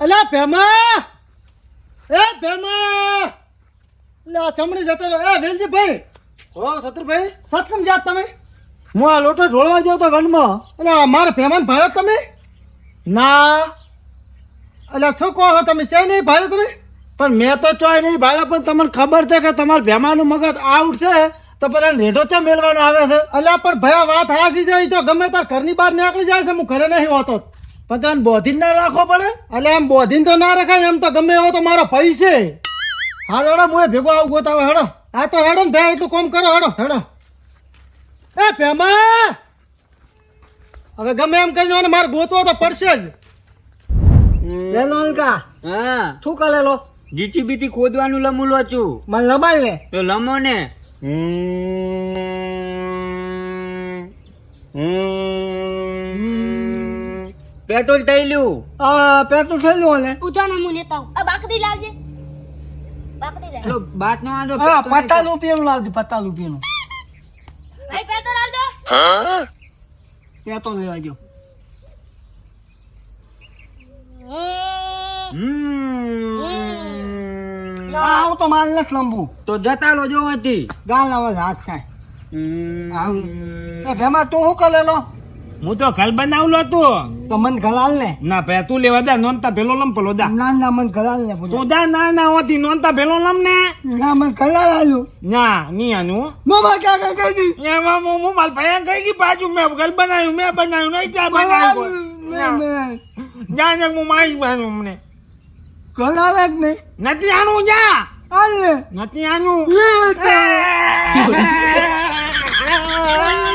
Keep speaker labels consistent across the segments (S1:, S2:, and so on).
S1: અલ્યા ભેમા! એ ભેમા! લે આ ચમડી જતો રહ્યો. એ વેલજીભાઈ!
S2: હો શત્રુભાઈ?
S1: સટકમ જાત તમે?
S2: હું આ લોટો ઢોળવા ગયો તો વનમાં.
S1: અલ્યા મારે ભેમાન ભાડો તમે?
S2: ના.
S1: અલ્યા છો કહો હો તમે? ચાઈ નહીં ભાડો તમે?
S2: પણ મેં તો ચોય નહીં ભાડો પણ તમને ખબર છે કે તમારા ભેમાનું મગજ આઉટ છે તો બધા રેઢો ચા મેળવાનો આવે છે.
S1: અલ્યા પણ ભયા વાત હાસી જાય તો ગમે તાર ઘરની બહાર નીકળી જાય છે હું ઘરે નહીં હોતો.
S2: પણ બોધીન ના રાખવો પડે?
S1: એટલે એમ બોધીન તો ના રખાય એમ તો ગમે એવો તો મારો ભાઈ છે.
S2: હાડો હેડો હું ભેગો આવું ગોતાવે હેડો.
S1: આ તો હેડો ને ભાઈ એટલું કામ કરો હેડો.
S2: હેડો.
S1: એ પેમા હવે ગમે એમ કરીને મારે ગોતવો તો પડશે જ.
S2: લેલો અંકા
S3: હા.
S2: શું કરે લો?
S3: જીચીબીટી ખોદવાનું લમુલો છું.
S2: મને લબાઈ લે.
S3: તો લમો ને. પેટ્રોલ થયેલું
S2: આ પેટ્રોલ થયેલું ને
S4: હું લેતા આ બાકડી લાવજે. બાકડી લાવ.
S3: પેલો બાત નો આંધો
S2: હા પત્તા રૂપિયાનું લાવજો પત્તા રૂપિયાનું
S4: ભાઈ પેટ્રોલ આલ દો
S2: પેટ્રોલ લેવા ગયો.
S3: હમ.
S2: તો માલ નથી લંબુ.
S3: તો જતા લો જો
S2: ગાલ અવાજ હાથ થાય. આવું ભેમા તું શું કરે લો
S5: હું તો ઘર બનાવલો તું
S2: તો મન ઘલાલ ને.
S5: ના પે તું લેવા દે નોંધતા પેલો લમ પેલો દા
S2: ના ના મન ઘલાલ ને
S5: તું દા ના ના હોતી નોંધતા પેલો લમ ને.
S2: ના મન ઘલાલ આવ્યું
S5: ના ની આનું
S2: મમ્મા ક્યાં કઈ કહી દી
S5: એમાં મો મો માલ ભયા કઈ ગઈ પાછું. મેં ઘર બનાવ્યું મેં બનાવ્યું નહીં ત્યાં બનાવ્યું જા ને હું મારી બનું મને
S2: ઘલાલ જ નહીં.
S5: નથી આનું જા.
S2: હાલ ને.
S5: નથી આનું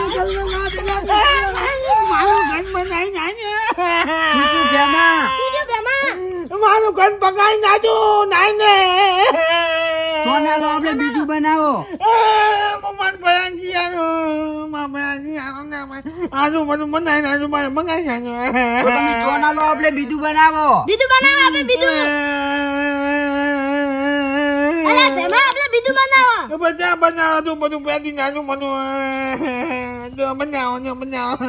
S5: મારું ઘર પકાઈ નાજો નાઈ ને
S3: સોના લો આપણે બીજું બનાવો.
S5: મમ્મા ભયાન કિયાનું મા ભયાન કિયાનું આજુ બધું બનાવી નાખ્યું મારે મંગાઈ
S3: તો તમે સોના લો આપણે બીજું બનાવો.
S4: બીજું બનાવો આપણે બીજું. અલા આપણે બીજું બનાવો?
S5: બધા બનાવો તું બધું પહેરી નાખ્યું બધું. બનાવો જો બનાવો.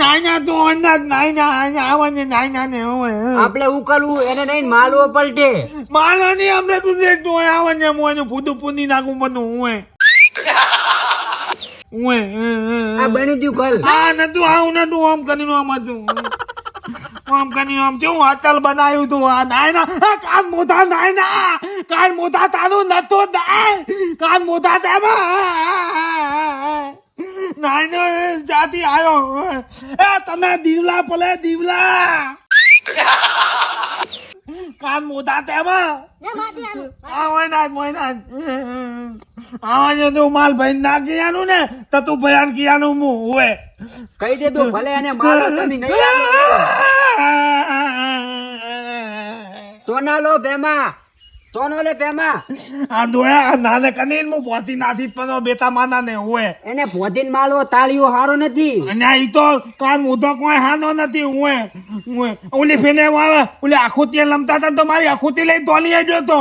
S5: નાના તો અંદાજ નાના આવને નાના ને હોય
S3: આપણે ઉકલવું એને નહીં માલવો પલટે.
S5: માલો ની અમને તું દેખતું હોય આવને મોય પૂતું પૂની નાખું બધું હોય હોય
S3: આ બની ગયું કલ
S5: આ નતું આવું નતું આમ કરીને આમ હતું. આમ કરીને આમ કેવું અચલ બનાવ્યું તું આ નાયના કાન મોઢા નાયના. કાન મોઢા તારું નતો કાન મોઢા તેમાં નાયનો જાતિ આવ્યો એ તને દીવલા પલે દીવલા. કાન તેમાં.
S4: ના માટી આનું.
S5: આવે ના મોય ના આવા જો તું માલ ભાઈ ના કિયાનું ને તો તું ભયાન કિયાનું મું હોય
S3: કહી દે તું ભલે એને મારો તમે નહીં સોના લો ભેમા. સોનો લે ભેમા
S5: આ દોયા નાને કનીન મુ પહોંચી નાથી પણ બેતા માના ને હોય
S3: એને ભોધીન માલવો તાળીઓ હારો નથી.
S5: અને ઈ તો કાન મુધો કોઈ હાનો નથી હોય હોય ઓલી ફેને આવે ઓલી આખુતી લમતા તો મારી આખુતી લઈ તોલી આવ્યો તો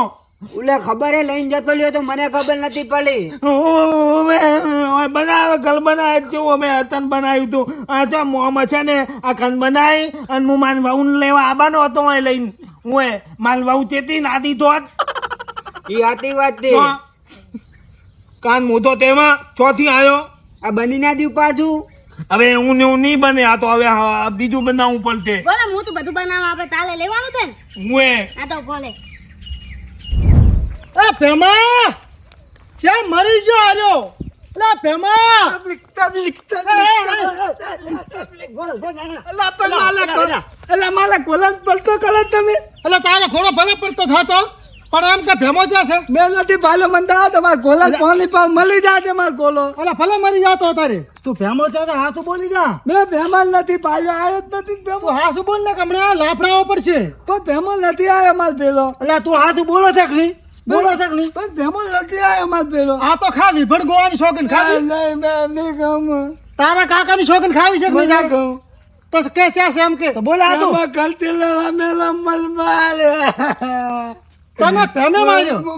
S3: ઉલે ખબર લઈને જતો લ્યો તો મને ખબર નથી પડી.
S5: બનાવે ગલ બનાવે કેવું અમે અતન બનાવ્યું હતું. આ તો મોમ છે ને આ કન બનાવી અને હું માન લેવા આવવાનો હતો અહીં લઈને. હું માલ વાઉ તેતી નાદી તો
S3: ઈ આતી વાત છે.
S5: કાન મૂતો તેમાં ચોથી આયો.
S3: આ બની ના દીવ પાછું?
S5: હવે હું ને હું નહીં બને આ તો હવે બીજું બનાવવું પડશે.
S4: બોલે હું તો બધું બનાવવા આપણે તાલે લેવાનું છે હું
S5: હું
S4: આ તો બોલે
S1: એ ભેમા ચા મરી ગયો આજો. એટલે ભેમા!
S2: અલા પણ માલક અલા માલક બોલા પડતો કલર તમે?
S1: એટલે તારે ઘોડો ભલે પડતો થતો પણ એમ કે ભેમો છે છે?
S2: મેં નથી ભાલો મંદા તમાર ગોલો પાણી પાવ મળી જાય માર ગોલો
S1: એટલે ભલે મરી જાતો તારે.
S2: તું ભેમો છે તો હાથું બોલી જા? મેં ફેમલ નથી પાયો આવ્યો જ નથી ભેમો.
S1: તું હા બોલ ને હમણાં લાફડાઓ છે?
S2: પણ ફેમો નથી આવ્યો માર પેલો
S5: એટલે તું હાથું બોલો છે નહીં? બોલો નહીં
S2: પણ ફેમો નથી આવ્યો માર પેલો
S1: આ તો ખાવી ભડ ગોવાની શોખીન ખાવી.
S2: નહીં મેં નહીં કહું
S1: તારા કાકાની શોખીન ખાવી છે કે નહીં
S2: મને
S1: તો કે ચા છે એમ કે.
S5: બોલા તું.
S2: કરતી લડા મેલા મલમાલ.
S1: તને ભેમે માર્યો?
S2: લો,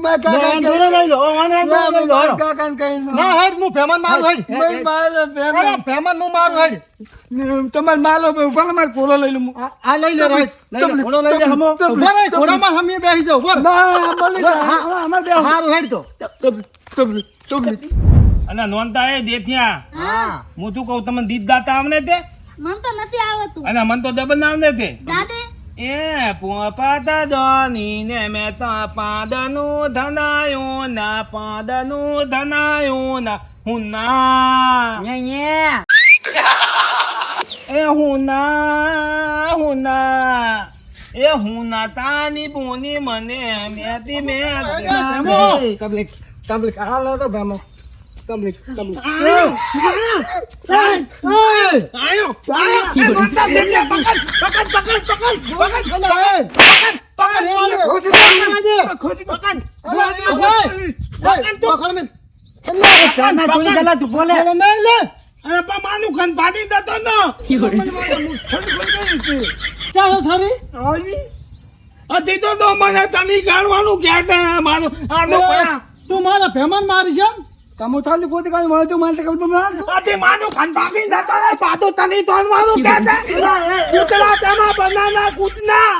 S2: આને લઈ લો આને લઈ લો હાલો.
S1: ના હેડ હું ભેમાન મારું હેડ. અરે ભેમાન હું મારું હેડ.
S2: તમારે માલો ભલે મારે કોલો લઈ લો
S1: આ આ લઈ લે રાઈટ લઈ લે
S2: લઈ લે હમો.
S1: ઊભા રહે, ઘોડામાં હમીએ બેસી જાઓ, ઊભા રહે.
S2: અમારે બે
S1: હારું હેડ તો.
S5: અને નોંધતા એ દેથિયા
S1: હા.
S5: હું તું કહું તમને દીદ દાતા આવને તે?
S4: મન તો નથી આવતું.
S5: અને મન તો દબન આવને તે.
S4: દાદે
S5: એ પોપાતા દોની ને મેં તો પાદનું ધનાયું ના પાદનું ધનાયું ના હું ના. એ હું ના હું ના. એ હું ના તાની બોની મને મેતી મેતી
S1: તબલીક તબલીક હાલો તો ભેમો.
S5: દેતો ન હતી તો મને તમે ગાળવાનું ક્યાં મારું
S1: તું મારા ભેમાન મારી છે
S5: અતિ માનું ખન પાડી દેતો ને પાતો તની તો મારું ક્યાં તા કૂતરા તમા બનાના કૂતના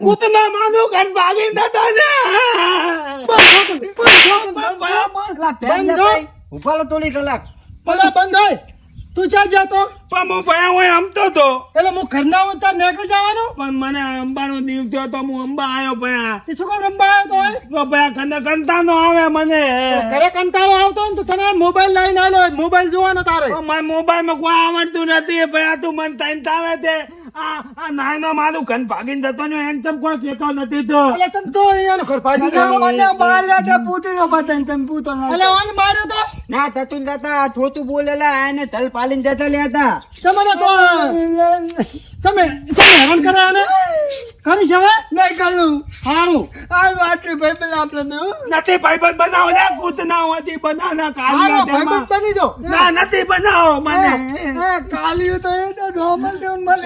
S5: કૂતના માનું ખાન પાડી દેતો ને
S3: ઉપાડો થોડી કલાક
S1: ભલા બંધ હોય તું ચા જતો
S5: પણ હું ભયા હોય આમતો તો
S1: એટલે હું ઘરના હું તાર નીકળી જવાનું?
S5: પણ મને અંબાનો દીવ થયો તો હું અંબા આવ્યો ભયા.
S1: તે શું કામ અંબા આવ્યો તો હોય?
S5: તો પયા કને કંતા નો આવે મને.
S1: ઘરે કંટાળો આવતો ને તો તને મોબાઈલ લઈને આવ્યો મોબાઈલ જોવાનો તારે.
S5: મારા મોબાઈલમાં કોઈ આવડતું નથી ભયા તું મને તાઈન તાવે તે. આ નાયનો મારું ઘન ભાગીને જતો ને એમ તમ કોઈ કેતો નથી તો?
S1: એટલે તને તો ઘર. એટલે ઓને માર્યો તો?
S3: ના થતું જતા થતા બોલેલા આને તલ પાલીને જતા લેતા
S1: તમને તો તમે તમે હેરાન કરે આને કરી છે હવે સારું
S5: નથી ભાઈબંધ બનાવો ને કૂદ ના હોતી બનાના
S1: સારો
S5: કાલિયા
S1: ભાઈ
S5: બંધ
S1: બની જો
S5: ના નથી બનાવો મને.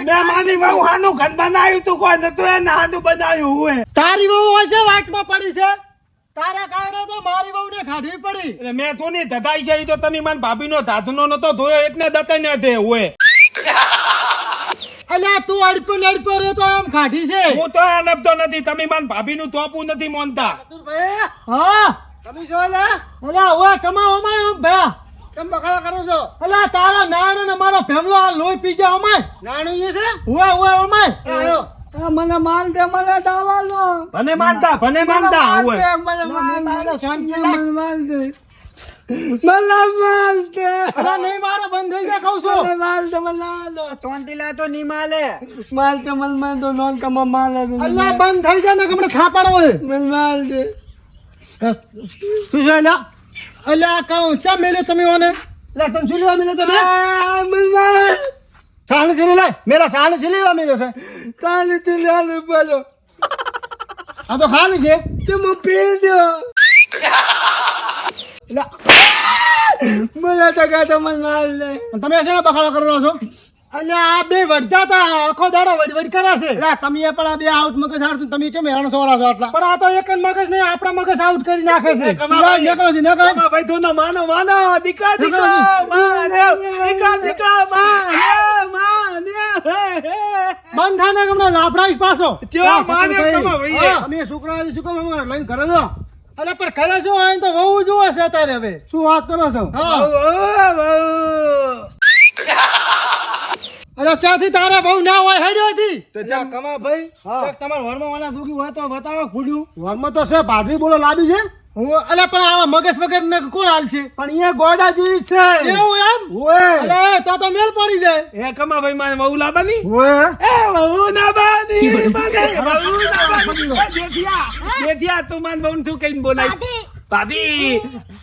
S5: મેં માની વહુ હાનું ઘર બનાવ્યું તું કોઈ નતું એ નાનું બનાવ્યું હોય
S1: તારી વહુ હોય છે વાટમાં પડી છે. તારા કારણે તો મારી વહુ ને ખાધવી પડી.
S5: એટલે મેં તું ની ધધાઈ છે તો તમે મને ભાભી નો ધાધનો નતો ધોયો એટલે દતા ને તે હોય
S1: અલ્યા તું અડપ્યો નડકો રે તો આમ કાઢી છે.
S5: હું તો આ નપતો નથી. તમે માન ભાભી નું તોપું નથી મોનતા.
S1: હા? તમે શું લે અલ્યા ઓય કમાઓ અમાય ઓમ ભયા કેમ બકાલા કરો છો? અલ્યા તારા નાણ ને મારો ફેમલો આ લોહી પી જા અમાય. નાણું એ છે? ઓય ઓય અમાય. આયો.
S2: મને માલ દે મને દાવાલો
S5: ભને માનતા ભને માનતા ઓય.
S2: મને
S1: માલ દે મને
S2: માલ દે. મને માલ દે
S1: અરે નહીં મારો બંધ થઈ જાય કહું છું.
S2: માલ દે મને લો.
S3: ટોંટીલા તો નહીં માલે.
S2: માલ દે મને મને તો નોન કમા માલ
S1: અલ્યા બંધ થઈ જાય ને હમણાં થાપાડો
S2: મને માલ દે.
S1: શું છે અલ્યા? અલ્યા કહું ચા મેલ્યો તમે ઓને? લે તમે શું લેવા મેલ્યો તમે
S2: મને માલ.
S1: સાણથી લે મેરા સાણથી લેવા છે.
S2: કાલે તે લાલ બોલો
S1: આ તો ખાલી છે.
S2: તે મો પી દો
S1: એટલે
S2: મને તો કાતો મને માલ લે
S1: તમે છે ને બખાડો કરો છો? અને આ બે વડતા હતા. આખો દાડો વડવડ કરાશે એટલે તમે પણ આ બે આઉટ મગજ હાડતું તમે કેમ હેરાન સોરા છો આટલા? પણ આ તો એક જ મગજ નહીં આપણા મગજ આઉટ કરી નાખે છે. નીકળો જી, નીકળો.
S5: ભાઈ તું માનો માનો. દીકા દીકા
S1: દીકરા
S5: માને. દીકા દીકા માને માને. હે હે
S1: બંધ થાય ને હમણાં પાછો.
S5: માને
S1: સતુભાઈ.
S5: કમા
S1: અમે છોકરા શું કામ અમારે લઈને ઘરે જો. અલે પણ ઘરે શું હોય તો વહુ જોવે છે અત્યારે હવે. શું વાત કરો છો. અરે ચાથી તારા બહુ ના હોય હેડ્યો હતી
S2: તો જા કમા ભાઈ? તમારા વરમાં વાળા દુખી હોય તો બતાવો ફૂડ્યું
S1: વરમાં તો છે ભાભી બોલો લાવી છે. અલે પણ આવા મગજ વગર ને કોણ હાલ છે? પણ અહીંયા ગોડા જેવી છે. એવું એમ?
S2: ઓય
S1: અલે તો તો મેળ પડી જાય.
S5: એ કમા ભાઈ મારે વહુ લાબાની?
S1: ઓય
S5: એ વહુ ના બાની મને વહુ ના બાની દેખિયા દેખિયા તું માન વહુ તું કઈન બોલાય?
S4: દાદી
S5: ભાભી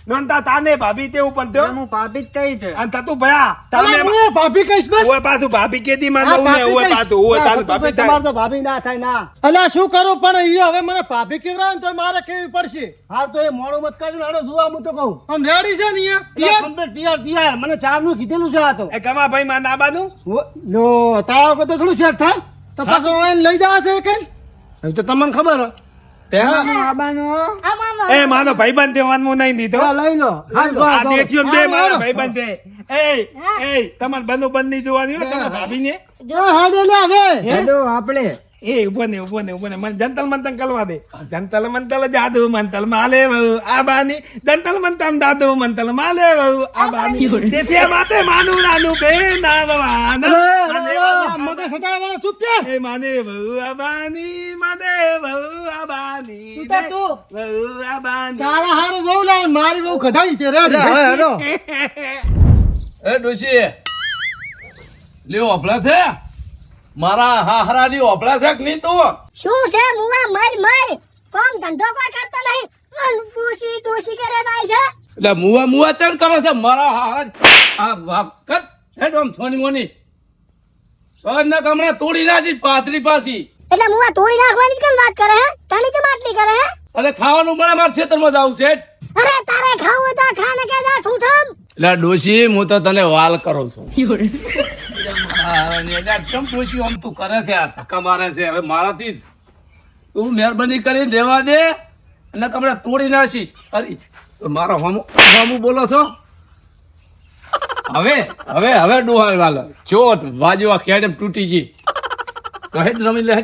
S5: નોંધતા તાને ભાભી તે ઉપર થયો?
S3: હું ભાભી જ કહી છે.
S5: અને તું ભયા તમે
S1: હું ભાભી કહીશ બસ?
S5: ઓય પાછું ભાભી કેદી માં નવું ને ઓય પાછું ઓય
S1: ના,
S5: ભાભી
S1: તમારે તો ભાભી ના થાય ના. અલ્યા શું કરું? પણ ઈ હવે મને ભાભી ને તો મારે કેવી પડશે?
S2: હા તો એ મોડું મત કાઢી આડો જોવા હું તો કહું.
S1: આમ રેડી છે ને અહીંયા? તૈયાર?
S2: તૈયાર મને ચારનું કીધેલું છે આ તો.
S5: એ કમા ભાઈ માં ના બાનું
S1: લો તારા વગર તો થોડું શેર થાય. તો પાછો લઈ જવા છે કઈ
S2: હવે તો તમને ખબર હે.
S5: એ માનો ભાઈબંધ તે વાનવું નહીં દીધો.
S1: લઈ લો.
S5: આ દેખ્યો બે મારા ભાઈબંધ. એ એ તમારે બંધુ બંધ નહીં જોવાની હોય તમારા ભાભીને.
S1: હા, હાડે લે હવે
S3: હેડો આપણે.
S5: એ ઊભો ને ઊભો ને ઊભો ને. મને જંતલ મંતન કલવા દે. જંતલ મંતલ જાદુ મંતલ માલે વહુ આ બાની જંતલ મંતન દાદુ મંતલ માલે વહુ આ બાની તેથી માતે માનું નાનું બે વહુ
S1: મગજ સટાવા વાળો ચૂપ છે.
S5: એ માને વહુ આ બાની માને વહુ આ બાની
S1: તું? તાર તું.
S5: વહુ આ બાની
S1: તારા હારું બહુ લાવ મારી બહુ કઢાઈ છે રે
S6: એ ડોશી લ્યો ઓપડા છે? મારા હાહરાની ઓબળા છે નહીં તું?
S4: શું છે મુવા મર મર કોમ ધંધો કોઈ કરતો નહીં. અન પૂસી કરે ભાઈ છે.
S6: એટલે મુવા મુવા ચણ કરો છે મારા હાહરા આ વાપ કર હેડ આમ છોની મોની. ને કમણે તોડી નાખી પાથરી પાસી
S4: એટલે મુવા તોડી નાખવાની કેમ વાત કરે હે? તને કે માટલી કરે હે?
S6: અરે ખાવાનું મળે મારા ખેતરમાં જાવ છે
S4: અરે તારે ખાવું તો ખાને કે જા થમ
S6: એટલે ડોશી હું તો તને વાલ કરું છું. કેમ ડોશી આમ તું કરે છે આ ધક્કા મારે છે. હવે મારાથી. તું મહેરબાની કરીને રહેવા દે અને કમરે તોડી નાખીશ. અરે મારો હમું બોલો છો? હવે હવે હવે ડોહાલ વાલ. જો વાજો આ કેડમ તૂટી ગઈ. કહે જ રમી લે.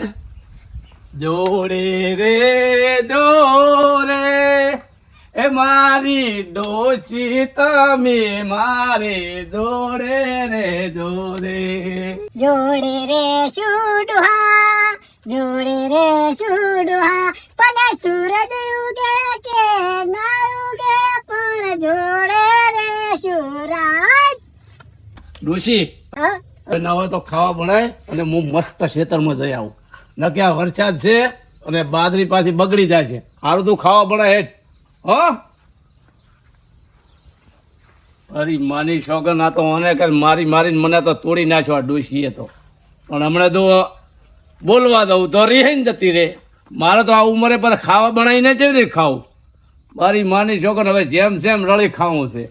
S6: જોડે રે દોરે એ મારી ડોચી તમે મારે દોડે રે દોડે.
S4: જોડે રે સુડુહા જોડે રે સુડુહા ભલે સૂરજ ઉગે કે ના ઉગે પણ જોડે રે સુરાજ.
S6: ડોશી
S4: હા?
S6: હવે તો ખાવા બનાય અને હું મસ્ત ખેતરમાં જઈ આવું. નક્યા આ વરસાદ છે અને બાજરી પાછી બગડી જાય છે. સારું તું ખાવા બનાય હેઠ. હો? અરે માની શોગન આ તો મને કે મારી મારીને મને તો તોડી નાખ્યો આ ડોશીએ તો. પણ હમણાં તો બોલવા દઉં તો રહે ને જતી રે. મારે તો આ ઉંમરે પર ખાવા બનાવીને જ રીતે ખાવું મારી માની છોકર હવે જેમ જેમ રળી ખાવું છે.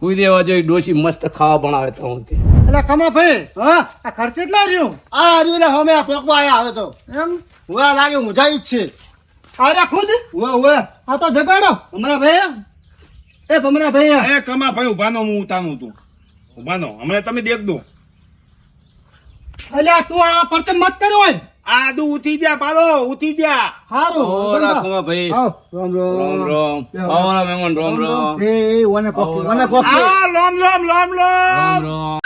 S6: કોઈ દેવા જોઈએ ડોશી મસ્ત ખાવા બનાવે તો હું કે.
S1: એટલે કમા ભાઈ હા? આ ખર્ચ એટલા રહ્યું? આ રહ્યું ને અમે આ પોકવા આવ્યા આવે તો. એમ? હું આ લાગે મુજાઈ જ છે. અરે ખુદ? હુઆ હુઆ આ તો જગાડો. હમણાં ભાઈ એ ભમરા ભાઈ
S5: એ કમા ભાઈ ઉભાનો હું ઉતાનું તું. ઉભાનો હમણાં તમે દેખ દો.
S1: અલ્યા તું આ પરચમ મત કર્યો હોય.
S5: આ દુ ઉઠી જા પાલો ઉઠી જા
S1: હારું
S6: ઓ રાખવા ભાઈ
S1: આવ રામ
S6: રોમ.
S1: રામ
S6: રોમ. આવરા મેમન રોમ રોમ.
S1: એ ઓને પોકી ઓને પોકી
S5: આ લોમ લોમ લોમ લોમ.
S6: રોમ રોમ.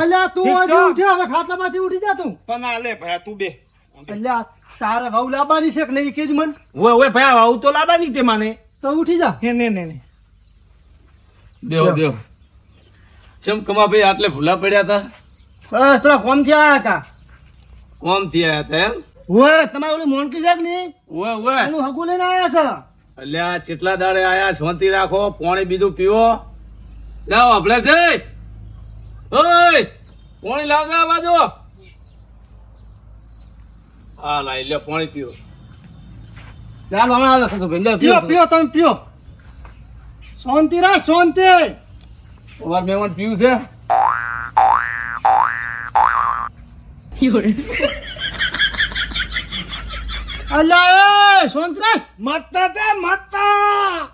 S1: અલ્યા તું
S5: આજે
S1: ઉઠ્યો? હવે ખાટલામાંથી ઉઠી જા તું.
S5: પણ આલે લે ભાઈ તું બે.
S1: અલ્યા તારે વહુ લાવવાની છે કે નહીં કેજ મન.
S5: ઓય ઓય ભાઈ આવું તો લાવવાની તે માને.
S1: તો ઉઠી જા.
S5: હે ને ને ને.
S6: દેવ દેવ. ચમ કમા ભાઈ આટલે ભૂલા પડ્યા હતા
S1: બસ થોડા કોમથી આયા હતા.
S6: કોમ થયા હતા એમ?
S1: ઓય તમારે ઓલી મોનકી સાહેબની
S6: ઓએ ઓએ
S1: એનું હગુ લઈને આયા છે?
S6: અલ્યા ચેટલા દાડે આયા શાંતિ રાખો પાણી બીજું પીવો. જાઓ આપણે છે ઓય પાણી લાવ દે આ બાજુ. હા લાઈ લે પાણી પીઓ.
S1: ચાલ હમણાં આવે ભાઈ લે, પીઓ પીઓ તમે. પીઓ શાંતિ રા શાંતિ.
S6: તમારે મહેમાન પીવું છે.
S1: અલ્યા એ શાંતિ
S5: મતતા તે મતતા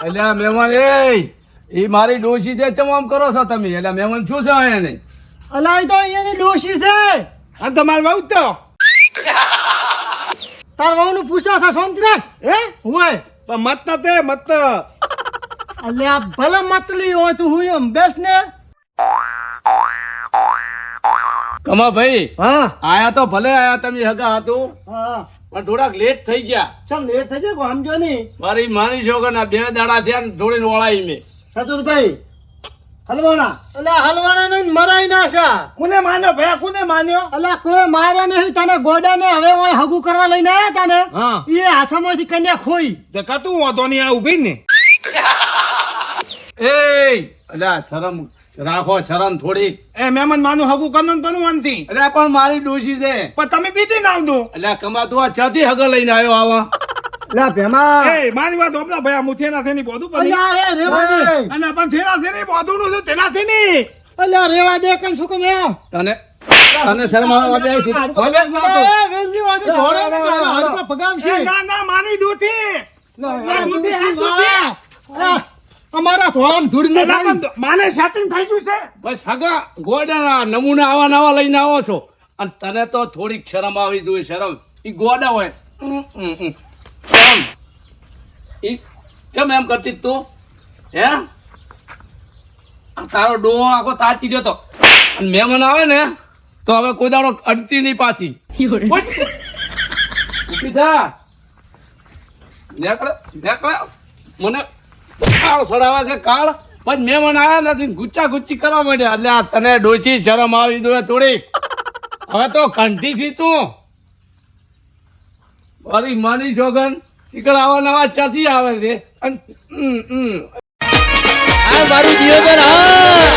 S6: અલ્યા મહેમાન એ એ મારી ડોશી છે ચમ કરો છો તમે? એટલે મહેમાન શું છે એને
S1: અલ્યા એ તો અહીંયાની ડોશી છે.
S5: અને તમારે બહુ તો.
S1: તાર વહુ નું પૂછતા છે શાંતિ હે? હોય.
S5: પણ મત તે મત.
S1: અલ્યા ભલે મતલી હોય તું હું એમ બેસ ને.
S6: કમા ભાઈ
S1: હા.
S6: આયા તો ભલે આયા તમે હગા હતું
S1: હા.
S6: પણ થોડાક લેટ થઈ ગયા.
S1: ચમ લેટ થઈ ગયા? સમજો નહીં
S6: મારી માની છોકર ના બે દાડા થયા ને ઓળાઈ વળાઈ મેં.
S1: ચતુરભાઈ હલવાણા અલા હલવાણા મરાઈ ના છે.
S5: કોને માન્યો ભાઈ કોને માન્યો?
S1: અલા કોઈ માર્યો નહીં તને ગોડા ને હવે ઓય હગું કરવા લઈને આયા તને એ હાથામાંથી કન્યા ખોઈ.
S5: તે કાતું વાંધો નહીં આ ઊભી ને.
S6: એ અલ્યા શરમ રાખો શરમ થોડી.
S5: એ મહેમાન માનું હગુ કરવાનું પણ વાંધી
S6: અલ્યા પણ મારી ડોશી છે.
S5: પણ તમે બીજી નામ દો.
S6: અલ્યા કમાતું આ ચાથી હગર લઈને આવ્યો આવા.
S1: લા ભેમા.
S5: એ મારી વાત હોપલા ભાઈ આ મુઠેના થેની બોધું પડી
S1: અલ્યા એ રેવા દે.
S5: અને પણ થેના થેની બોધું નું શું થેના થેની
S1: અલ્યા રેવા દે કન શું કમે
S6: તને તને શરમ આવે છે? વાગે?
S1: એ, ધોળે ને કાંઈ હાથમાં પગામશે.
S5: એ ના ના માની દૂઠી
S1: ના
S5: દૂઠી આ
S1: દૂઠી અમારા થોડામ ધૂળ ન
S5: માને સેટિંગ થઈ ગયું છે.
S6: બસ સગા ગોડા નમૂના આવા નવા લઈને આવો છો. અને તને તો થોડીક શરમ આવી જોઈએ શરમ. ઈ ગોડા હોય. ઈ કેમ એમ કરતી તું? હે? તારો ડોહો આખો તાચી ગયો તો. અને મહેમાન આવે ને તો હવે કોઈ દાડો અડતી નહીં પાછી. થા. મને કાળ સડાવે છે કાળ. પણ મહેમાન આવ્યા નથી ગુચ્ચા ગુચ્ચી કરવા માંડ્યા. એટલે આ તને ડોસી શરમ આવી દો થોડી હવે તો કંઠી થી તું. મારી માની જોગન ઈકડ આવા નવા ચાથી આવે છે.
S3: મારું જીવન હા